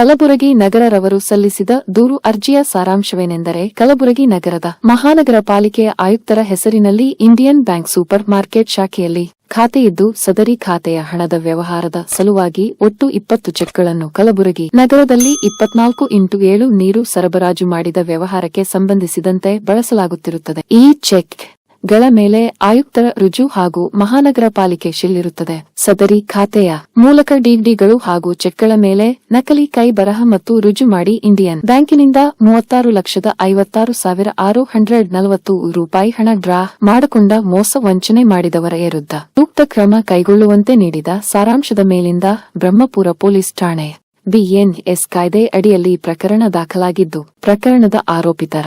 ಕಲಬುರಗಿ ನಗರರವರು ಸಲ್ಲಿಸಿದ ದೂರು ಅರ್ಜಿಯ ಸಾರಾಂಶವೇನೆಂದರೆ ಕಲಬುರಗಿ ನಗರದ ಮಹಾನಗರ ಪಾಲಿಕೆಯ ಆಯುಕ್ತರ ಹೆಸರಿನಲ್ಲಿ ಇಂಡಿಯನ್ ಬ್ಯಾಂಕ್ ಸೂಪರ್ ಮಾರ್ಕೆಟ್ ಶಾಖೆಯಲ್ಲಿ ಖಾತೆಯಿದ್ದು ಸದರಿ ಖಾತೆಯ ಹಣದ ವ್ಯವಹಾರದ ಸಲುವಾಗಿ ಒಟ್ಟು ಇಪ್ಪತ್ತು ಚೆಕ್ಗಳನ್ನು ಕಲಬುರಗಿ ನಗರದಲ್ಲಿ ಇಪ್ಪತ್ನಾಲ್ಕು ಇಂಟು ಏಳು ನೀರು ಸರಬರಾಜು ಮಾಡಿದ ವ್ಯವಹಾರಕ್ಕೆ ಸಂಬಂಧಿಸಿದಂತೆ ಬಳಸಲಾಗುತ್ತಿರುತ್ತದೆ. ಈ ಚೆಕ್ ಗಳ ಮೇಲೆ ಆಯುಕ್ತರ ರುಜು ಹಾಗೂ ಮಹಾನಗರ ಪಾಲಿಕೆ ಶಿಲ್ಲಿರುತ್ತದೆ. ಸದರಿ ಖಾತೆಯ ಮೂಲಕ ಡಿಡಿಗಳು ಹಾಗೂ ಚೆಕ್ಗಳ ಮೇಲೆ ನಕಲಿ ಕೈ ಬರಹ ಮತ್ತು ರುಜು ಮಾಡಿ ಇಂಡಿಯನ್ ಬ್ಯಾಂಕಿನಿಂದ ಮೂವತ್ತಾರು ಲಕ್ಷದ ಐವತ್ತಾರು ಸಾವಿರ ಆರು ಹಂಡ್ರೆಡ್ ನಲವತ್ತು ರೂಪಾಯಿ ಹಣ ಡ್ರಾ ಮಾಡಿಕೊಂಡ ಮೋಸ ವಂಚನೆ ಮಾಡಿದವರ ವಿರುದ್ಧ ಸೂಕ್ತ ಕ್ರಮ ಕೈಗೊಳ್ಳುವಂತೆ ನೀಡಿದ ಸಾರಾಂಶದ ಮೇಲಿಂದ ಬ್ರಹ್ಮಪುರ ಪೊಲೀಸ್ ಠಾಣೆ. ಬಿಎನ್ಎಸ್ ಕಾಯ್ದೆ ಅಡಿಯಲ್ಲಿ ಪ್ರಕರಣ ದಾಖಲಾಗಿದ್ದು ಪ್ರಕರಣದ ಆರೋಪಿತರ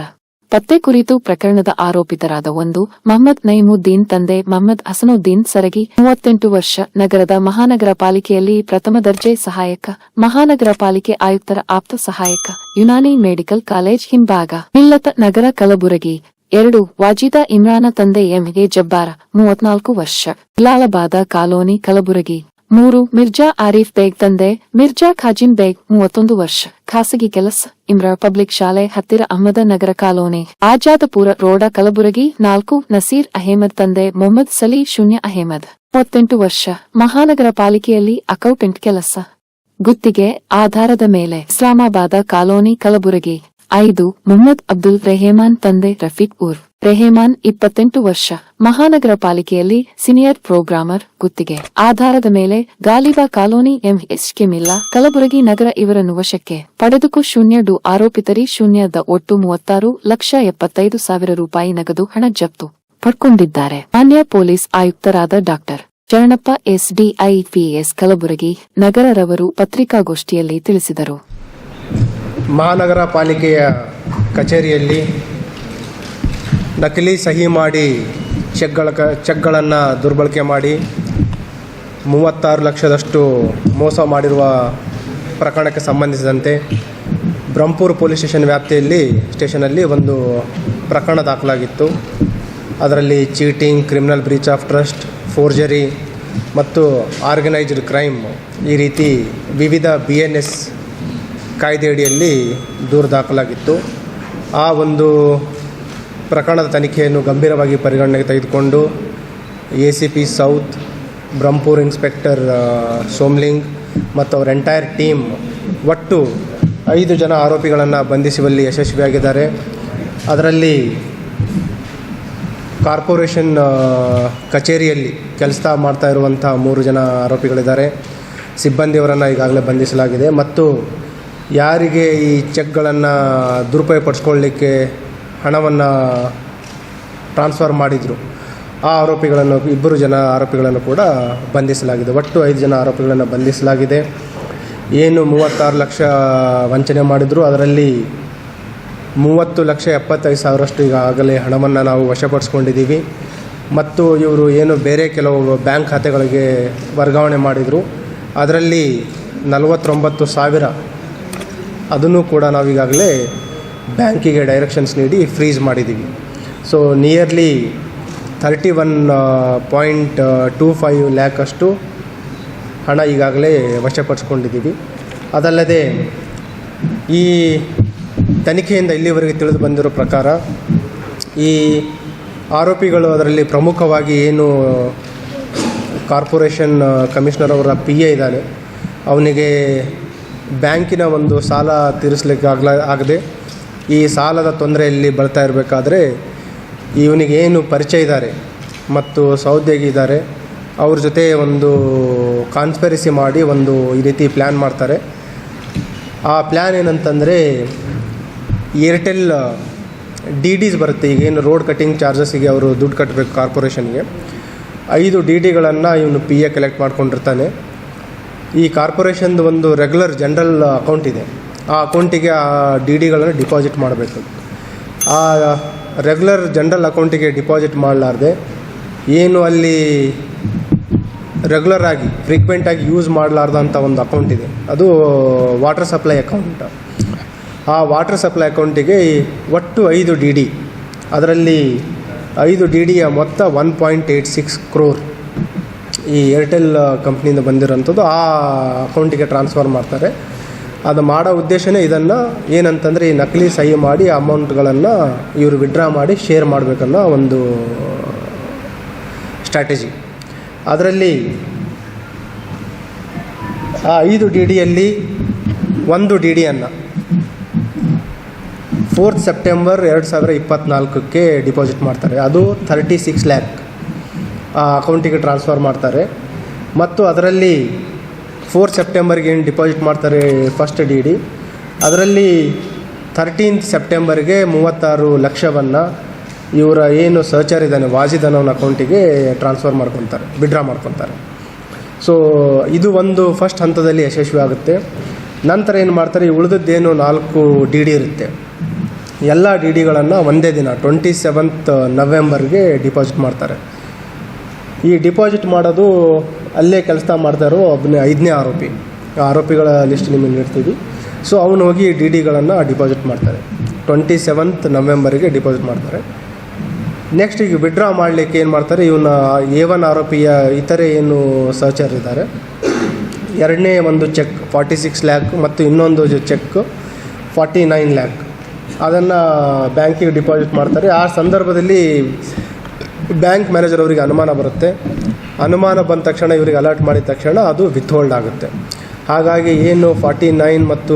ಪತ್ತೆ ಕುರಿತು ಪ್ರಕರಣದ ಆರೋಪಿತರಾದ ಒಂದು ಮಹಮ್ಮದ್ ನೈಮುದ್ದೀನ್ ತಂದೆ ಮಹಮ್ಮದ್ ಹಸನುದ್ದೀನ್ ಸರಗಿ, ಮೂವತ್ತೆಂಟು ವರ್ಷ ನಗರದ ಮಹಾನಗರ ಪಾಲಿಕೆಯಲ್ಲಿ ಪ್ರಥಮ ದರ್ಜೆ ಸಹಾಯಕ, ಮಹಾನಗರ ಪಾಲಿಕೆ ಆಯುಕ್ತರ ಆಪ್ತ ಸಹಾಯಕ, ಯುನಾನಿ ಮೆಡಿಕಲ್ ಕಾಲೇಜ್ ಹಿಂಭಾಗ, ಮಿಲ್ಲತ ನಗರ ಕಲಬುರಗಿ, ಎರಡು ವಾಜಿದಾ ಇಮ್ರಾನ ತಂದೆ ಎಂ ಎ ಜಬ್ಬಾರ, ಮೂವತ್ನಾಲ್ಕು ವರ್ಷ, ಲಾಲಬಾದ ಕಾಲೋನಿ ಕಲಬುರಗಿ. ಮೂರು, ಮಿರ್ಜಾ ಆರೀಫ್ ಬೇಗ್ ತಂದೆ, ಮಿರ್ಜಾ ಖಾಜಿನ್ ಬೇಗ್ ಮೂವತ್ತೊಂದು ವರ್ಷ. ಖಾಸಗಿ ಕೆಲಸ ಇಮ್ರಾ ಪಬ್ಲಿಕ್ ಶಾಲೆ ಹತ್ತಿರ ಅಹಮದನಗರ ಕಾಲೋನಿ. ಆಜಾದಪುರ ರೋಡ ಕಲಬುರಗಿ, ನಾಲ್ಕು, ನಸೀರ್ ಅಹೇಮದ್ ತಂದೆ ಮೊಹಮ್ಮದ್ ಸಲಿ ಶೂನ್ಯ ಅಹೇಮದ್. ಮೂವತ್ತೆಂಟು ವರ್ಷ. ಮಹಾನಗರ ಪಾಲಿಕೆಯಲ್ಲಿ ಅಕೌಂಟೆಂಟ್ ಕೆಲಸ. ಗುತ್ತಿಗೆ ಆಧಾರದ ಮೇಲೆ. ಇಸ್ಲಾಮಾಬಾದ ಕಾಲೋನಿ ಕಲಬುರಗಿ. ಐದು, ಮೊಹಮ್ಮದ್ ಅಬ್ದುಲ್ ರೆಹಮಾನ್ ತಂದೆ ರಫೀಕ್ ಉರ್ ರೆಹಮಾನ್ ಇಪ್ಪತ್ತೆಂಟು ವರ್ಷ. ಮಹಾನಗರ ಪಾಲಿಕೆಯಲ್ಲಿ ಸೀನಿಯರ್ ಪ್ರೋಗ್ರಾಮರ್ ಗುತ್ತಿಗೆ. ಆಧಾರದ ಮೇಲೆ ಗಾಲಿಬಾ ಕಾಲೋನಿ ಎಂಎಸ್ ಮಿಲ್ಲಾ, ಕಲಬುರಗಿ ನಗರ ಇವರನ್ನು ವಶಕ್ಕೆ ಪಡೆದುಕು ಶೂನ್ಯ ಡು ಆರೋಪಿತರಿ ಶೂನ್ಯದ ಒಟ್ಟು ಮೂವತ್ತಾರು ಲಕ್ಷ ಎಪ್ಪತ್ತೈದು ಸಾವಿರ ರೂಪಾಯಿ ನಗದು ಹಣ ಜಪ್ತು ಪಡ್ಕೊಂಡಿದ್ದಾರೆ. ಮಾನ್ಯ ಪೊಲೀಸ್ ಆಯುಕ್ತರಾದ doctor Sharanappa SD IPS Kalaburagi ನಗರರವರು ಪತ್ರಿಕಾಗೋಷ್ಠಿಯಲ್ಲಿ ತಿಳಿಸಿದರು. ಮಹಾನಗರ ಪಾಲಿಕೆಯ ಕಚೇರಿಯಲ್ಲಿ ನಕಲಿ ಸಹಿ ಮಾಡಿ ಚೆಕ್ಗಳ ಕ ಚೆಕ್ಗಳನ್ನು ದುರ್ಬಳಕೆ ಮಾಡಿ ಮೂವತ್ತಾರು ಲಕ್ಷದಷ್ಟು ಮೋಸ ಮಾಡಿರುವ ಪ್ರಕರಣಕ್ಕೆ ಸಂಬಂಧಿಸಿದಂತೆ ಬ್ರಹ್ಮಪುರ ಪೊಲೀಸ್ ಸ್ಟೇಷನ್ ವ್ಯಾಪ್ತಿಯಲ್ಲಿ, ಸ್ಟೇಷನಲ್ಲಿ ಒಂದು ಪ್ರಕರಣ ದಾಖಲಾಗಿತ್ತು. ಅದರಲ್ಲಿ cheating, criminal breach of trust, forgery ಮತ್ತು ಆರ್ಗನೈಸ್ಡ್ ಕ್ರೈಮ್ ಈ ರೀತಿ ವಿವಿಧ ಬಿ ಎನ್ ಎಸ್ ಕಾಯ್ದೆಯಡಿಯಲ್ಲಿ ದೂರು ದಾಖಲಾಗಿತ್ತು. ಆ ಒಂದು ಪ್ರಕರಣದ ತನಿಖೆಯನ್ನು ಗಂಭೀರವಾಗಿ ಪರಿಗಣನೆಗೆ ತೆಗೆದುಕೊಂಡು A C P south, Brahmapur inspector Somling ಮತ್ತು ಅವರ ಎಂಟೈರ್ ಟೀಮ್ ಒಟ್ಟು ಐದು ಜನ ಆರೋಪಿಗಳನ್ನು ಬಂಧಿಸುವಲ್ಲಿ ಯಶಸ್ವಿಯಾಗಿದ್ದಾರೆ. ಅದರಲ್ಲಿ ಕಾರ್ಪೊರೇಷನ್ ಕಚೇರಿಯಲ್ಲಿ ಕೆಲಸ ಮಾಡ್ತಾ ಇರುವಂಥ ಮೂರು ಜನ ಆರೋಪಿಗಳಿದ್ದಾರೆ. ಸಿಬ್ಬಂದಿಯವರನ್ನು ಈಗಾಗಲೇ ಬಂಧಿಸಲಾಗಿದೆ. ಮತ್ತು ಯಾರಿಗೆ ಈ ಚೆಕ್ಗಳನ್ನು ದುರುಪಯೋಗಪಡಿಸ್ಕೊಳ್ಳಿಕ್ಕೆ ಹಣವನ್ನು ಟ್ರಾನ್ಸ್ಫರ್ ಮಾಡಿದರು. ಆ ಆರೋಪಿಗಳನ್ನು, ಇಬ್ಬರು ಜನ ಆರೋಪಿಗಳನ್ನು ಕೂಡ ಬಂಧಿಸಲಾಗಿದೆ. ಒಟ್ಟು ಐದು ಜನ ಆರೋಪಿಗಳನ್ನು ಬಂಧಿಸಲಾಗಿದೆ. ಏನು ಮೂವತ್ತಾರು ಲಕ್ಷ ವಂಚನೆ ಮಾಡಿದ್ರು. ಅದರಲ್ಲಿ ಮೂವತ್ತು ಲಕ್ಷ ಎಪ್ಪತ್ತೈದು ಸಾವಿರಷ್ಟು ಈಗಾಗಲೇ ಹಣವನ್ನು ನಾವು ವಶಪಡಿಸ್ಕೊಂಡಿದ್ದೀವಿ. ಮತ್ತು ಇವರು ಏನು ಬೇರೆ ಕೆಲವು ಬ್ಯಾಂಕ್ ಖಾತೆಗಳಿಗೆ ವರ್ಗಾವಣೆ ಮಾಡಿದರು. ಅದರಲ್ಲಿ ನಲವತ್ತೊಂಬತ್ತು ಸಾವಿರ ಅದನ್ನು ಕೂಡ ನಾವೀಗಾಗಲೇ ಬ್ಯಾಂಕಿಗೆ ಡೈರೆಕ್ಷನ್ಸ್ ನೀಡಿ ಫ್ರೀಸ್ ಮಾಡಿದ್ದೀವಿ so nearly thirty one point two five ಲ್ಯಾಕಷ್ಟು ಹಣ ಈಗಾಗಲೇ ವಶಪಡಿಸ್ಕೊಂಡಿದ್ದೀವಿ. ಅದಲ್ಲದೆ ಈ ತನಿಖೆಯಿಂದ ಇಲ್ಲಿವರೆಗೆ ತಿಳಿದು ಬಂದಿರೋ ಪ್ರಕಾರ ಈ ಆರೋಪಿಗಳು ಅದರಲ್ಲಿ ಪ್ರಮುಖವಾಗಿ ಏನು ಕಾರ್ಪೊರೇಷನ್ ಕಮಿಷನರ್ ಅವರ ಪಿ ಎ ಇದ್ದಾನೆ. ಅವನಿಗೆ ಬ್ಯಾಂಕಿನ ಒಂದು ಸಾಲ ತೀರಿಸಲಿಕ್ಕೆ ಆಗಲ ಆಗದೆ ಈ ಸಾಲದ ತೊಂದರೆಯಲ್ಲಿ ಬರ್ತಾ ಇರಬೇಕಾದ್ರೆ ಇವನಿಗೆ ಏನು ಪರಿಚಯ ಇದ್ದಾರೆ ಮತ್ತು ಸೌದ್ಯಗಿದ್ದಾರೆ ಅವ್ರ ಜೊತೆ ಒಂದು ಕಾನ್ಸ್ಪೆರಿಸಿ ಮಾಡಿ ಒಂದು ಈ ರೀತಿ ಪ್ಲ್ಯಾನ್ ಮಾಡ್ತಾರೆ. ಆ ಪ್ಲ್ಯಾನ್ ಏನಂತಂದರೆ ಏರ್ಟೆಲ್ ಡಿ ಡಿಸ್ ಬರುತ್ತೆ. ಈಗ ಏನು ರೋಡ್ ಕಟ್ಟಿಂಗ್ ಚಾರ್ಜಸ್ಸಿಗೆ ಅವರು ದುಡ್ಡು ಕಟ್ಟಬೇಕು ಕಾರ್ಪೊರೇಷನ್ಗೆ ಐದು ಡಿ ಡಿಗಳನ್ನು ಇವನು ಪಿ ಎ ಕಲೆಕ್ಟ್ ಮಾಡ್ಕೊಂಡಿರ್ತಾನೆ. ಈ ಕಾರ್ಪೊರೇಷನ್ದು ಒಂದು ರೆಗ್ಯುಲರ್ ಜನರಲ್ ಅಕೌಂಟ್ ಇದೆ. ಆ ಅಕೌಂಟಿಗೆ ಆ ಡಿ ಡಿಗಳನ್ನು ಡಿಪಾಸಿಟ್ ಮಾಡಬೇಕು. ಆ ರೆಗ್ಯುಲರ್ ಜನರಲ್ ಅಕೌಂಟಿಗೆ ಡಿಪಾಸಿಟ್ ಮಾಡಲಾರ್ದೆ ಏನು ಅಲ್ಲಿ ರೆಗ್ಯುಲರ್ ಆಗಿ ಫ್ರೀಕ್ವೆಂಟಾಗಿ ಯೂಸ್ ಮಾಡಲಾರ್ದಂಥ ಒಂದು ಅಕೌಂಟ್ ಇದೆ. ಅದು ವಾಟರ್ ಸಪ್ಲೈ ಅಕೌಂಟ್. ಆ ವಾಟರ್ ಸಪ್ಲೈ ಅಕೌಂಟಿಗೆ ಒಟ್ಟು ಐದು ಡಿ ಡಿ, ಅದರಲ್ಲಿ ಐದು ಡಿ ಡಿಯ ಮೊತ್ತ one point eight six crore ಈ ಏರ್ಟೆಲ್ ಕಂಪ್ನಿಯಿಂದ ಬಂದಿರೋಂಥದ್ದು ಆ ಅಕೌಂಟಿಗೆ ಟ್ರಾನ್ಸ್ಫರ್ ಮಾಡ್ತಾರೆ. ಅದು ಮಾಡೋ ಉದ್ದೇಶನೇ ಇದನ್ನು ಏನಂತಂದರೆ ಈ ನಕಲಿ ಸಹಿ ಮಾಡಿ ಅಮೌಂಟ್ಗಳನ್ನು ಇವರು ವಿಡ್ರಾ ಮಾಡಿ ಶೇರ್ ಮಾಡಬೇಕನ್ನೋ ಒಂದು ಸ್ಟ್ರಾಟಜಿ ಅದರಲ್ಲಿ ಆ ಐದು ಡಿ ಡಿಯಲ್ಲಿ ಒಂದು ಡಿ ಡಿಯನ್ನು ಫೋರ್ತ್ ಸೆಪ್ಟೆಂಬರ್ ಎರಡು ಸಾವಿರ ಇಪ್ಪತ್ತ್ನಾಲ್ಕಕ್ಕೆ ಡಿಪಾಸಿಟ್ ಮಾಡ್ತಾರೆ. ಅದು ಥರ್ಟಿ ಸಿಕ್ಸ್ ಲ್ಯಾಕ್ ಆ ಅಕೌಂಟಿಗೆ ಟ್ರಾನ್ಸ್ಫರ್ ಮಾಡ್ತಾರೆ. ಮತ್ತು ಅದರಲ್ಲಿ ಫೋರ್ ಸೆಪ್ಟೆಂಬರ್ಗೆ ಏನು ಡಿಪಾಸಿಟ್ ಮಾಡ್ತಾರೆ ಫಸ್ಟ್ ಡಿ ಡಿ ಅದರಲ್ಲಿ ಥರ್ಟೀನ್ತ್ ಸೆಪ್ಟೆಂಬರ್ಗೆ ಮೂವತ್ತಾರು ಲಕ್ಷವನ್ನು ಇವರ ಏನು ಸಹಚರ್ ಇದ್ದಾನೆ ವಾಜಿದ್ ಅವನ ಅಕೌಂಟಿಗೆ ಟ್ರಾನ್ಸ್ಫರ್ ಮಾಡ್ಕೊತಾರೆ ವಿಡ್ರಾ ಮಾಡ್ಕೊತಾರೆ. ಸೊ ಇದು ಒಂದು ಫಸ್ಟ್ ಹಂತದಲ್ಲಿ ಯಶಸ್ವಿ ಆಗುತ್ತೆ. ನಂತರ ಏನು ಮಾಡ್ತಾರೆ, ಉಳಿದದ್ದೇನು ನಾಲ್ಕು ಡಿ ಡಿ ಇರುತ್ತೆ. ಎಲ್ಲ ಡಿ ಡಿಗಳನ್ನು ಒಂದೇ ದಿನ ಟ್ವೆಂಟಿ ಸೆವೆಂತ್ ನವೆಂಬರ್ಗೆ ಡಿಪಾಸಿಟ್ ಮಾಡ್ತಾರೆ. ಈ ಡಿಪಾಸಿಟ್ ಮಾಡೋದು ಅಲ್ಲೇ ಕೆಲಸ ಮಾಡ್ತಾ ಇರೋ ಒಬ್ಬನೇ ಐದನೇ ಆರೋಪಿ. ಆರೋಪಿಗಳ ಲಿಸ್ಟ್ ನಿಮಗೆ ನೀಡ್ತೀವಿ ಸೊ ಅವನು ಹೋಗಿ ಡಿ ಡಿಗಳನ್ನು ಡಿಪಾಸಿಟ್ ಮಾಡ್ತಾರೆ. ಟ್ವೆಂಟಿ ಸೆವೆಂತ್ ನವೆಂಬರಿಗೆ ಡಿಪಾಸಿಟ್ ಮಾಡ್ತಾರೆ. ನೆಕ್ಸ್ಟ್ ಈಗ ವಿಡ್ರಾ ಮಾಡಲಿಕ್ಕೆ ಏನು ಮಾಡ್ತಾರೆ? ಇವನ್ನ ಎ ಒನ್ ಆರೋಪಿಯ ಇತರೆ ಏನು ಸಹಚರ್ ಇದ್ದಾರೆ. ಎರಡನೇ ಒಂದು ಚೆಕ್ ಫಾರ್ಟಿ ಸಿಕ್ಸ್ ಲ್ಯಾಕ್ ಮತ್ತು ಇನ್ನೊಂದು ಚೆಕ್ ಫಾರ್ಟಿ ನೈನ್ ಲ್ಯಾಕ್ ಅದನ್ನು ಬ್ಯಾಂಕಿಗೆ ಡಿಪಾಸಿಟ್ ಮಾಡ್ತಾರೆ. ಆ ಸಂದರ್ಭದಲ್ಲಿ ಬ್ಯಾಂಕ್ ಮ್ಯಾನೇಜರ್ ಅವರಿಗೆ ಅನುಮಾನ ಬರುತ್ತೆ. ಅನುಮಾನ ಬಂದ ತಕ್ಷಣ ಇವರಿಗೆ ಅಲರ್ಟ್ ಮಾಡಿದ ತಕ್ಷಣ ಅದು ವಿತ್ಹೋಲ್ಡ್ ಆಗುತ್ತೆ. ಹಾಗಾಗಿ ಏನು ಫಾರ್ಟಿ ನೈನ್ ಮತ್ತು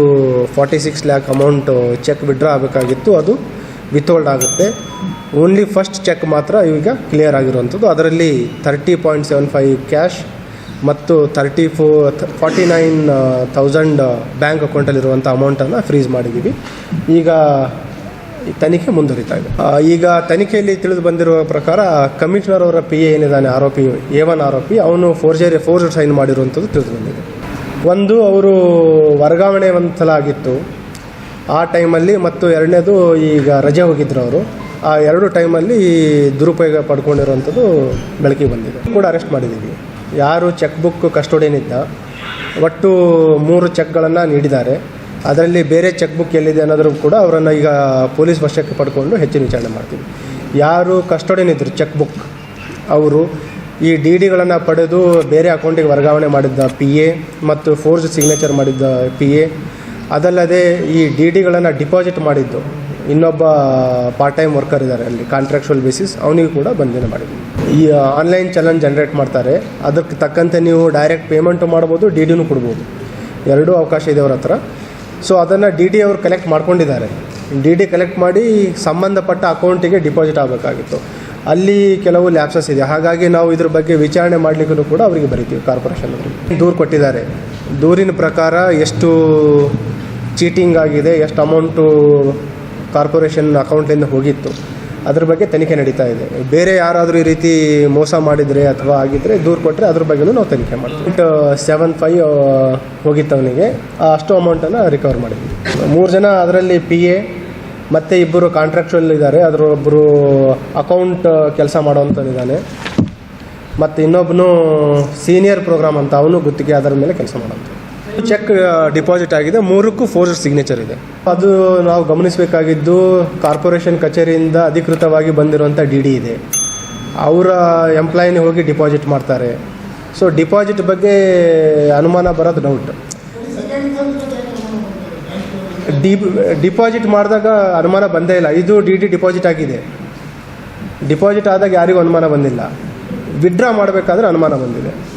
forty six lakh amount check withdraw ಆಗಬೇಕಾಗಿತ್ತು, ಅದು ವಿತ್ಹೋಲ್ಡ್ ಆಗುತ್ತೆ. ಓನ್ಲಿ ಫಸ್ಟ್ ಚೆಕ್ ಮಾತ್ರ ಈಗ ಕ್ಲಿಯರ್ ಆಗಿರುವಂಥದ್ದು. ಅದರಲ್ಲಿ thirty point seven five cash ಮತ್ತು thirty four forty nine thousand bank ಅಕೌಂಟಲ್ಲಿರುವಂಥ ಅಮೌಂಟನ್ನು ಫ್ರೀಸ್ ಮಾಡಿದ್ದೀವಿ. ಈಗ ತನಿಖೆ ಮುಂದುವರಿತಾ ಇದೆ. ಈಗ ತನಿಖೆಯಲ್ಲಿ ತಿಳಿದು ಬಂದಿರುವ ಪ್ರಕಾರ ಕಮಿಷನರ್ ಅವರ ಪಿ ಎ ಏನಿದ್ದಾನೆ, ಆರೋಪಿ ಎ ಒನ್ ಆರೋಪಿ, ಅವನು ಫೋರ್ಜರಿ ಫೋರ್ಜರ್ ಸೈನ್ ಮಾಡಿರುವಂಥದ್ದು ತಿಳಿದು ಬಂದಿದೆ. ಒಂದು, ಅವರು ವರ್ಗಾವಣೆ ಒಂದು ಸಲ ಆಗಿತ್ತು ಆ ಟೈಮಲ್ಲಿ ಮತ್ತು ಎರಡನೇದು ಈಗ ರಜೆ ಹೋಗಿದ್ರು ಅವರು. ಆ ಎರಡು ಟೈಮಲ್ಲಿ ದುರುಪಯೋಗ ಪಡ್ಕೊಂಡಿರುವಂಥದ್ದು ಬೆಳಕಿಗೆ ಬಂದಿದೆ. ಕೂಡ ಅರೆಸ್ಟ್ ಮಾಡಿದ್ದೀವಿ. ಯಾರು ಚೆಕ್ ಬುಕ್ ಕಸ್ಟೋಡಿಯನ್ ಇದ್ದ, ಒಟ್ಟು ಮೂರು ಚೆಕ್ಗಳನ್ನು ನೀಡಿದ್ದಾರೆ. ಅದರಲ್ಲಿ ಬೇರೆ ಚೆಕ್ ಬುಕ್ ಎಲ್ಲಿದೆ ಅನ್ನೋದ್ರೂ ಕೂಡ ಅವರನ್ನು ಈಗ ಪೊಲೀಸ್ ವಶಕ್ಕೆ ಪಡ್ಕೊಂಡು ಹೆಚ್ಚಿನ ವಿಚಾರಣೆ ಮಾಡ್ತೀವಿ. ಯಾರು ಕಸ್ಟೋಡಿಯನ್ ಇದ್ದರು ಚೆಕ್ ಬುಕ್ ಅವರು ಈ ಡಿ ಡಿಗಳನ್ನು ಪಡೆದು ಬೇರೆ ಅಕೌಂಟಿಗೆ ವರ್ಗಾವಣೆ ಮಾಡಿದ್ದ ಪಿ ಎ ಮತ್ತು ಫೋರ್ಜ್ ಸಿಗ್ನೇಚರ್ ಮಾಡಿದ್ದ ಪಿ ಎ ಅದಲ್ಲದೆ ಈ ಡಿ ಡಿಗಳನ್ನು ಡಿಪಾಸಿಟ್ ಮಾಡಿದ್ದು ಇನ್ನೊಬ್ಬ ಪಾರ್ಟ್ ಟೈಮ್ ವರ್ಕರ್ ಇದ್ದಾರೆ ಅಲ್ಲಿ ಕಾಂಟ್ರಾಕ್ಚುವಲ್ ಬೇಸಿಸ್ ಅವನಿಗೂ ಕೂಡ ಬಂಧನ ಮಾಡಿದ್ವಿ ಈ ಆನ್ಲೈನ್ ಚಲನ್ ಜನ್ರೇಟ್ ಮಾಡ್ತಾರೆ. ಅದಕ್ಕೆ ತಕ್ಕಂತೆ ನೀವು ಡೈರೆಕ್ಟ್ ಪೇಮೆಂಟು ಮಾಡ್ಬೋದು ಡಿ ಡಿನೂ ಕೊಡ್ಬೋದು. ಎರಡೂ ಅವಕಾಶ ಇದೆ ಅವ್ರ ಹತ್ರ. ಸೊ ಅದನ್ನು ಡಿ ಡಿ ಅವರು ಕಲೆಕ್ಟ್ ಮಾಡ್ಕೊಂಡಿದ್ದಾರೆ. ಡಿ ಡಿ ಕಲೆಕ್ಟ್ ಮಾಡಿ ಸಂಬಂಧಪಟ್ಟ ಅಕೌಂಟಿಗೆ ಡಿಪಾಸಿಟ್ ಆಗಬೇಕಾಗಿತ್ತು. ಅಲ್ಲಿ ಕೆಲವು ಲ್ಯಾಪ್ಸಸ್ ಇದೆ. ಹಾಗಾಗಿ ನಾವು ಇದ್ರ ಬಗ್ಗೆ ವಿಚಾರಣೆ ಮಾಡಲಿಕ್ಕೂ ಕೂಡ ಅವರಿಗೆ ಬರಿತೀವಿ ಕಾರ್ಪೊರೇಷನ್ ಅವರಿಗೆ ದೂರು ಕೊಟ್ಟಿದ್ದಾರೆ. ದೂರಿನ ಪ್ರಕಾರ ಎಷ್ಟು ಚೀಟಿಂಗ್ ಆಗಿದೆ, ಎಷ್ಟು ಅಮೌಂಟು ಕಾರ್ಪೊರೇಷನ್ ಅಕೌಂಟಿಂದ ಹೋಗಿತ್ತು. ಅದ್ರ ಬಗ್ಗೆ ತನಿಖೆ ನಡೀತಾ ಇದೆ. ಬೇರೆ ಯಾರಾದರೂ ಈ ರೀತಿ ಮೋಸ ಮಾಡಿದರೆ ಅಥವಾ ಆಗಿದ್ದರೆ ದೂರು ಕೊಟ್ಟರೆ ಅದ್ರ ಬಗ್ಗೆನೂ ನಾವು ತನಿಖೆ ಮಾಡ್ತೀವಿ. ಸೆವೆನ್ ಫೈವ್ ಹೋಗಿತ್ತು ಅವನಿಗೆ ಅಷ್ಟು ಅಮೌಂಟನ್ನು ರಿಕವರ್ ಮಾಡಿದ್ವಿ. ಮೂರು ಜನ ಅದರಲ್ಲಿ ಪಿ ಎ ಮತ್ತು ಇಬ್ಬರು ಕಾಂಟ್ರಾಕ್ಚುವಲ್ ಇದ್ದಾರೆ ಅದರ ಒಬ್ಬರು ಅಕೌಂಟ್ ಕೆಲಸ ಮಾಡೋವಂಥದ್ದಿದ್ದಾನೆ ಮತ್ತು ಇನ್ನೊಬ್ಬನು ಸೀನಿಯರ್ ಪ್ರೋಗ್ರಾಮ್ ಅಂತ ಅವನು ಗುತ್ತಿಗೆ ಅದರ ಮೇಲೆ ಕೆಲಸ ಮಾಡೋಂಥ ಚೆಕ್ ಡಿಪಾಸಿಟ್ ಆಗಿದೆ. ಮೂರಕ್ಕೂ ಫೋರ್ ಸಿಗ್ನೇಚರ್ ಇದೆ. ಅದು ನಾವು ಗಮನಿಸಬೇಕಾಗಿದ್ದು ಕಾರ್ಪೊರೇಷನ್ ಕಚೇರಿಯಿಂದ ಅಧಿಕೃತವಾಗಿ ಬಂದಿರುವಂಥ ಡಿ ಡಿ ಇದೆ. ಅವರ ಎಂಪ್ಲಾಯಿನೇ ಹೋಗಿ ಡಿಪಾಸಿಟ್ ಮಾಡ್ತಾರೆ. ಸೊ ಡಿಪಾಸಿಟ್ ಬಗ್ಗೆ ಅನುಮಾನ ಬರೋದು ಡೌಟ್ ಡಿ ಡಿಪಾಸಿಟ್ ಮಾಡಿದಾಗ ಅನುಮಾನ ಬಂದೇ ಇಲ್ಲ. ಇದು ಡಿ ಡಿ ಡಿಪಾಸಿಟ್ ಆಗಿದೆ. ಡಿಪಾಸಿಟ್ ಆದಾಗ ಯಾರಿಗೂ ಅನುಮಾನ ಬಂದಿಲ್ಲ. ವಿಡ್ರಾ ಮಾಡಬೇಕಾದ್ರೆ ಅನುಮಾನ ಬಂದಿದೆ.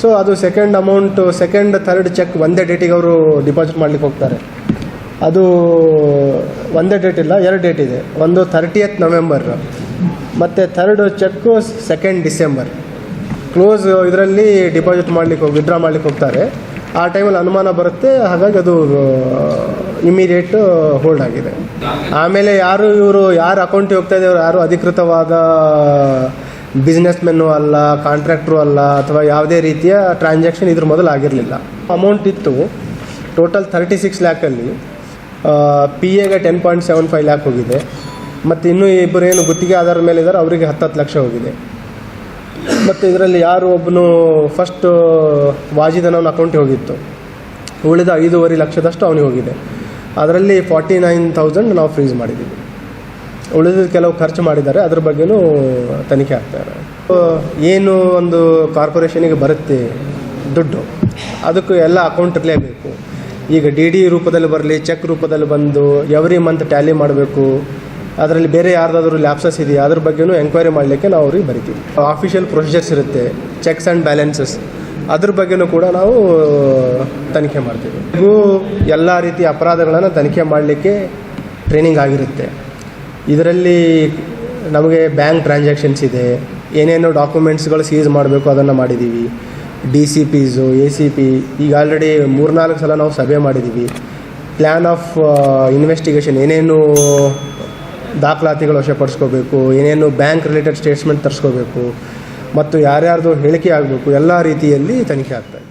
ಸೊ ಅದು second amount second third check ಒಂದೇ ಡೇಟಿಗೆ ಅವರು ಡಿಪಾಸಿಟ್ ಮಾಡ್ಲಿಕ್ಕೆ ಹೋಗ್ತಾರೆ. ಅದು ಒಂದೇ ಡೇಟ್ ಇಲ್ಲ, ಎರಡು ಡೇಟ್ ಇದೆ. ಒಂದು ಥರ್ಟಿಯತ್ ನವೆಂಬರ್ ಮತ್ತು third check second December close ಇದರಲ್ಲಿ ಡಿಪಾಸಿಟ್ ಮಾಡ್ಲಿಕ್ಕೆ ಹೋಗಿ ವಿಡ್ರಾ ಮಾಡ್ಲಿಕ್ಕೆ ಹೋಗ್ತಾರೆ. ಆ ಟೈಮಲ್ಲಿ ಅನುಮಾನ ಬರುತ್ತೆ, ಹಾಗಾಗಿ ಅದು ಇಮಿಡಿಯೇಟ್ ಹೋಲ್ಡ್ ಆಗಿದೆ. ಆಮೇಲೆ ಯಾರು ಇವರು, ಯಾರು ಅಕೌಂಟಿಗೆ ಹೋಗ್ತಾ ಇದ್ದಾರೆ, ಯಾರು ಅಧಿಕೃತವಾದ ಬಿಸ್ನೆಸ್ ಮೆನ್ನು ಅಲ್ಲ ಕಾಂಟ್ರಾಕ್ಟ್ರು ಅಲ್ಲ, ಅಥವಾ ಯಾವುದೇ ರೀತಿಯ ಟ್ರಾನ್ಸಾಕ್ಷನ್ ಇದ್ರ ಮೊದಲು ಆಗಿರಲಿಲ್ಲ. ಅಮೌಂಟ್ ಇತ್ತು. ಟೋಟಲ್ ಥರ್ಟಿ ಸಿಕ್ಸ್ ಲ್ಯಾಕಲ್ಲಿ ಪಿ ಎಗೆ ten point seven five lakh ಹೋಗಿದೆ. ಮತ್ತು ಇನ್ನೂ ಇಬ್ಬರು ಏನು ಗುತ್ತಿಗೆ ಆಧಾರದ ಮೇಲೆ ಇದ್ದಾರೆ, ಅವರಿಗೆ ಹತ್ತತ್ತು ಲಕ್ಷ ಹೋಗಿದೆ. ಮತ್ತು ಇದರಲ್ಲಿ ಯಾರು ಒಬ್ಬನು ಫಸ್ಟ್ ವಾಜಿದನವನ ಅಕೌಂಟಿಗೆ ಹೋಗಿತ್ತು. ಉಳಿದ ಐದೂವರೆ ಲಕ್ಷದಷ್ಟು ಅವನಿಗೆ ಹೋಗಿದೆ. ಅದರಲ್ಲಿ ಫಾರ್ಟಿ ನೈನ್ ತೌಸಂಡ್ ನಾವು ಫ್ರೀಸ್ ಮಾಡಿದ್ದೀವಿ. ಉಳಿದ ಕೆಲವು ಖರ್ಚು ಮಾಡಿದ್ದಾರೆ, ಅದ್ರ ಬಗ್ಗೆನೂ ತನಿಖೆ ಆಗ್ತಾರೆ ಏನು ಒಂದು ಕಾರ್ಪೊರೇಷನಿಗೆ ಬರುತ್ತೆ ದುಡ್ಡು, ಅದಕ್ಕೂ ಎಲ್ಲ ಅಕೌಂಟ್ ಇರಲೇಬೇಕು. ಈಗ ಡಿ ಡಿ ರೂಪದಲ್ಲಿ ಬರಲಿ, ಚೆಕ್ ರೂಪದಲ್ಲಿ ಬಂದು ಎವ್ರಿ ಮಂತ್ ಟ್ಯಾಲಿ ಮಾಡಬೇಕು, ಅದರಲ್ಲಿ ಬೇರೆ ಯಾರ್ದಾದ್ರೂ ಲ್ಯಾಪ್ಸಸ್ ಇದೆಯಾ, ಅದ್ರ ಬಗ್ಗೆನೂ ಎಂಕ್ವೈರಿ ಮಾಡಲಿಕ್ಕೆ ನಾವು ಅವ್ರಿಗೆ ಬರಿತೀವಿ. ಆಫಿಷಿಯಲ್ ಪ್ರೊಸೀಜರ್ಸ್ ಇರುತ್ತೆ ಚೆಕ್ಸ್ ಆ್ಯಂಡ್ ಬ್ಯಾಲೆನ್ಸಸ್ ಅದ್ರ ಬಗ್ಗೆನೂ ಕೂಡ ನಾವು ತನಿಖೆ ಮಾಡ್ತೀವಿ. ಹಾಗೂ ಎಲ್ಲ ರೀತಿಯ ಅಪರಾಧಗಳನ್ನು ತನಿಖೆ ಮಾಡಲಿಕ್ಕೆ ಟ್ರೈನಿಂಗ್ ಆಗಿರುತ್ತೆ. ಇದರಲ್ಲಿ ನಮಗೆ ಬ್ಯಾಂಕ್ ಟ್ರಾನ್ಸಾಕ್ಷನ್ಸ್ ಇದೆ, ಏನೇನು ಡಾಕ್ಯುಮೆಂಟ್ಸ್ಗಳು ಸೀಸ್ ಮಾಡಬೇಕು ಅದನ್ನು ಮಾಡಿದ್ದೀವಿ D C Ps A C P ಈಗ ಆಲ್ರೆಡಿ ಮೂರ್ನಾಲ್ಕು ಸಲ ನಾವು ಸಭೆ ಮಾಡಿದ್ದೀವಿ ಪ್ಲ್ಯಾನ್ ಆಫ್ ಇನ್ವೆಸ್ಟಿಗೇಷನ್ ಏನೇನು ದಾಖಲಾತಿಗಳು ವಶಪಡಿಸ್ಕೋಬೇಕು, ಏನೇನು ಬ್ಯಾಂಕ್ ರಿಲೇಟೆಡ್ ಸ್ಟೇಟ್ಸ್ಮೆಂಟ್ ತರಿಸ್ಕೋಬೇಕು, ಮತ್ತು ಯಾರ್ಯಾರ್ದು ಹೇಳಿಕೆ ಆಗಬೇಕು, ಎಲ್ಲ ರೀತಿಯಲ್ಲಿ ತನಿಖೆ ಆಗ್ತದೆ